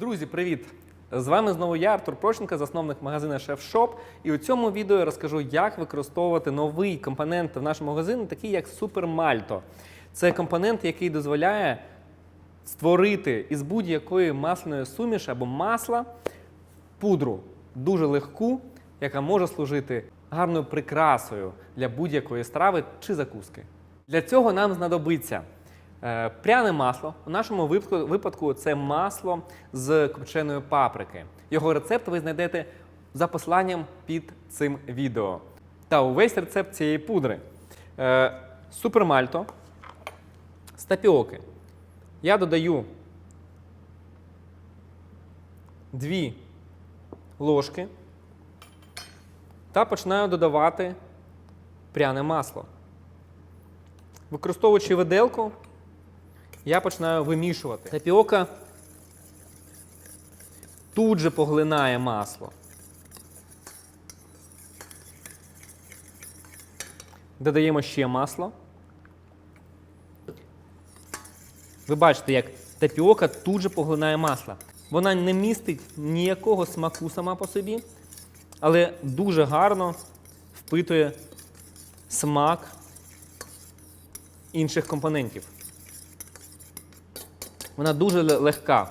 Друзі, привіт! З вами знову я, Артур Прощенко, засновник магазину Chef Shop. І у цьому відео я розкажу, як використовувати новий компонент в нашому магазині, такий як Malto. Це компонент, який дозволяє створити із будь-якої масляної суміші або масла пудру дуже легку, яка може служити гарною прикрасою для будь-якої страви чи закуски. Для цього нам знадобиться пряне масло. У нашому випадку, це масло з копченої паприки. Його рецепт ви знайдете за посиланням під цим відео. Та увесь рецепт цієї пудри. Е, супермальто з тапіоки. Я додаю дві ложки та починаю додавати пряне масло. Використовуючи виделку, я починаю вимішувати. Тапіока тут же поглинає масло. Додаємо ще масло. Ви бачите, як тапіока тут же поглинає масло. Вона не містить ніякого смаку сама по собі, але дуже гарно впитує смак інших компонентів. Вона дуже легка.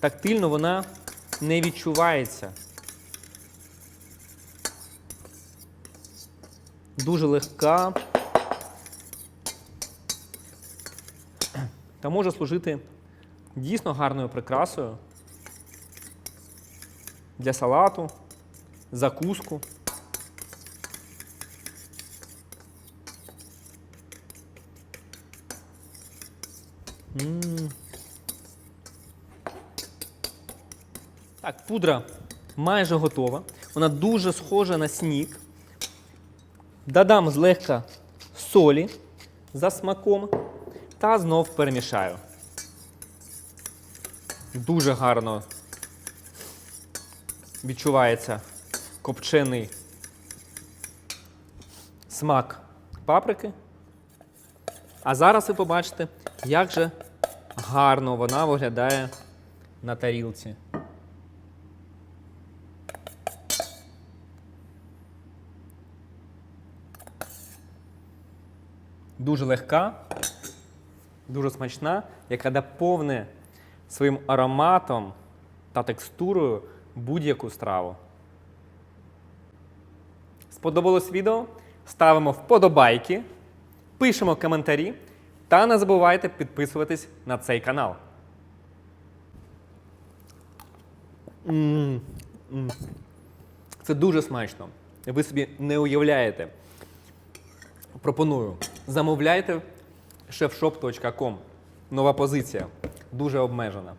Тактильно вона не відчувається. Дуже легка. Та може служити дійсно гарною прикрасою для салату, закуску. Так, пудра майже готова. Вона дуже схожа на сніг. Додам злегка солі за смаком та знов перемішаю. Дуже гарно відчувається копчений смак паприки. А зараз ви побачите, як же гарно вона виглядає на тарілці. Дуже легка, дуже смачна, яка доповне своїм ароматом та текстурою будь-яку страву. Сподобалось відео? Ставимо вподобайки, пишемо коментарі та не забувайте підписуватись на цей канал. Це дуже смачно. Ви собі не уявляєте. Пропоную. Замовляйте chefshop.com. Нова позиція. Дуже обмежена.